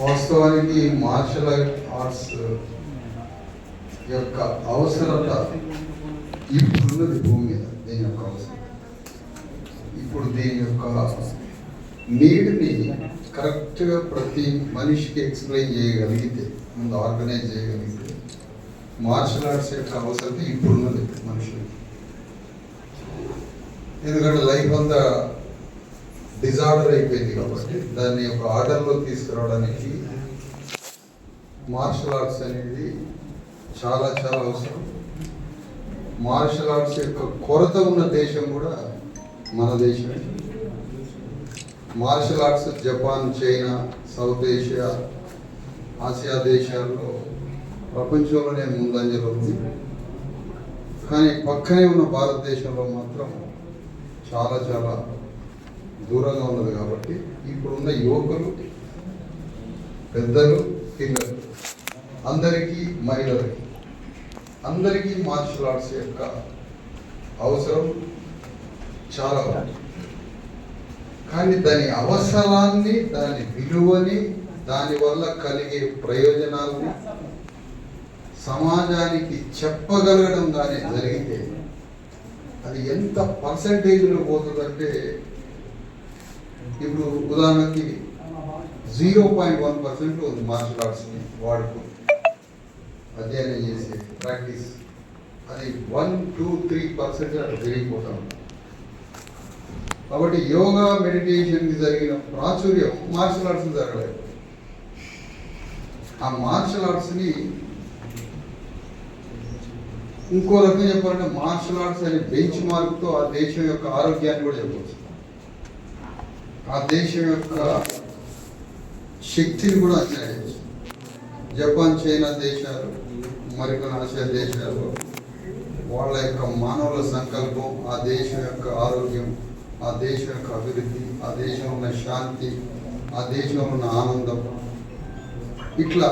వాస్తవానికి martial arts యొక్క అవసరత ఇప్పుడున్నది భూమి మీద దీని యొక్క అవసరం ఇప్పుడు దీని యొక్క నీడ్ని కరెక్ట్గా ప్రతి మనిషికి ఎక్స్ప్లెయిన్ చేయగలిగితే ముందు ఆర్గనైజ్ చేయగలిగితే మార్షల్ ఆర్ట్స్ యొక్క అవసరం ఇప్పుడున్నది మనుషులకి. ఎందుకంటే లైఫ్ అంతా డిజార్డర్ అయిపోయింది కాబట్టి దాన్ని ఒక ఆర్డర్లో తీసుకురావడానికి మార్షల్ ఆర్ట్స్ అనేది చాలా చాలా అవసరం. మార్షల్ ఆర్ట్స్ యొక్క కొరత ఉన్న దేశం కూడా మన దేశమే. Martial arts Japan China south Asia Asia దేశాల్లో ప్రపంచంలోనే ముందంజలో ఉంది. కానీ పక్కనే ఉన్న భారతదేశంలో మాత్రం చాలా చాలా దూరంగా ఉన్నది కాబట్టి ఇప్పుడున్న యువకులు పెద్దలు పిల్లలు అందరికీ మహిళలకి అందరికీ మార్షల్ ఆర్ట్స్ యొక్క అవసరం చాలా ఉంది. కానీ దాని అవసరాన్ని దాని విలువని దానివల్ల కలిగే ప్రయోజనాలను సమాజానికి చెప్పగలగడం కానీ జరిగితే అది ఎంత పర్సంటేజ్లో పోతుందంటే ఇప్పుడు ఉదాహరణకి జీరో పాయింట్ వన్ పర్సెంట్ ఉంది మార్షల్ ఆర్ట్స్ని వాడుకో అధ్యయనం చేసే ప్రాక్టీస్. అది వన్ టూ త్రీ పర్సెంట్ అట్లా పెరిగిపోతా ఉంది. కాబట్టి యోగా మెడిటేషన్కి జరిగిన ప్రాచుర్యం మార్షల్ ఆర్ట్స్ జరగలేదు. ఆ మార్షల్ ఆర్ట్స్ని ఇంకో రకంగా చెప్పాలంటే మార్షల్ ఆర్ట్స్ అనే బెంచ్ మార్క్తో ఆ దేశం యొక్క ఆరోగ్యాన్ని కూడా చెప్పవచ్చు. ఆ దేశం యొక్క శక్తిని కూడా అంచనా జపాన్ చైనా దేశాలు మరికొన్ని ఆసియా దేశాలు వాళ్ళ యొక్క మానవుల సంకల్పం ఆ దేశం యొక్క ఆరోగ్యం ఆ దేశం యొక్క అభివృద్ధి ఆ దేశంలో ఉన్న శాంతి ఆ దేశంలో ఉన్న ఆనందం. ఇట్లా